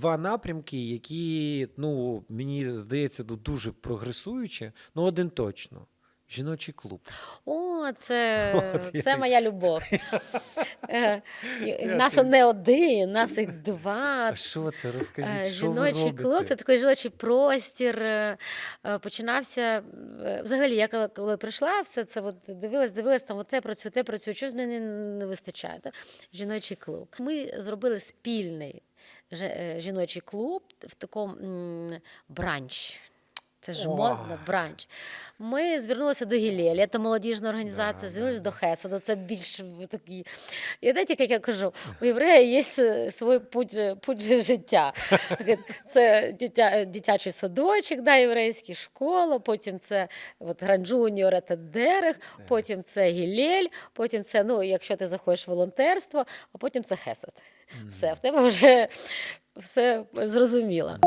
два напрямки, які, ну, мені здається, ну, дуже прогресуючі. Ну, один точно. Жіночий клуб. О, це, От я- моя любов. Е, Нас не один, нас їх два. А що це? Е, Розкажіть, що ви Жіночий робите? клуб це такий жіночий простір. е, е, Починався е, взагалі, я коли, коли прийшла, все це от дивилась, дивилась, там оте працює, те працює, щось мені не вистачає. Так? Жіночий клуб. Ми зробили спільний е, жіночий клуб в такому бранч. Це ж модно, бранч. Ми звернулися до Гілелі, це молодіжна організація, Да, звернулися да. до Хеседу, це більш такі. І знаєте, як я кажу, у єврея є свій путь, путь життя. Це дитя, дитячий садочок, да, єврейська школа, потім це от, Гранджуніор, це Дерех, потім це Гілель, потім це, ну, якщо ти заходиш в волонтерство, а потім це Хесед. Все, в тебе вже все зрозуміло.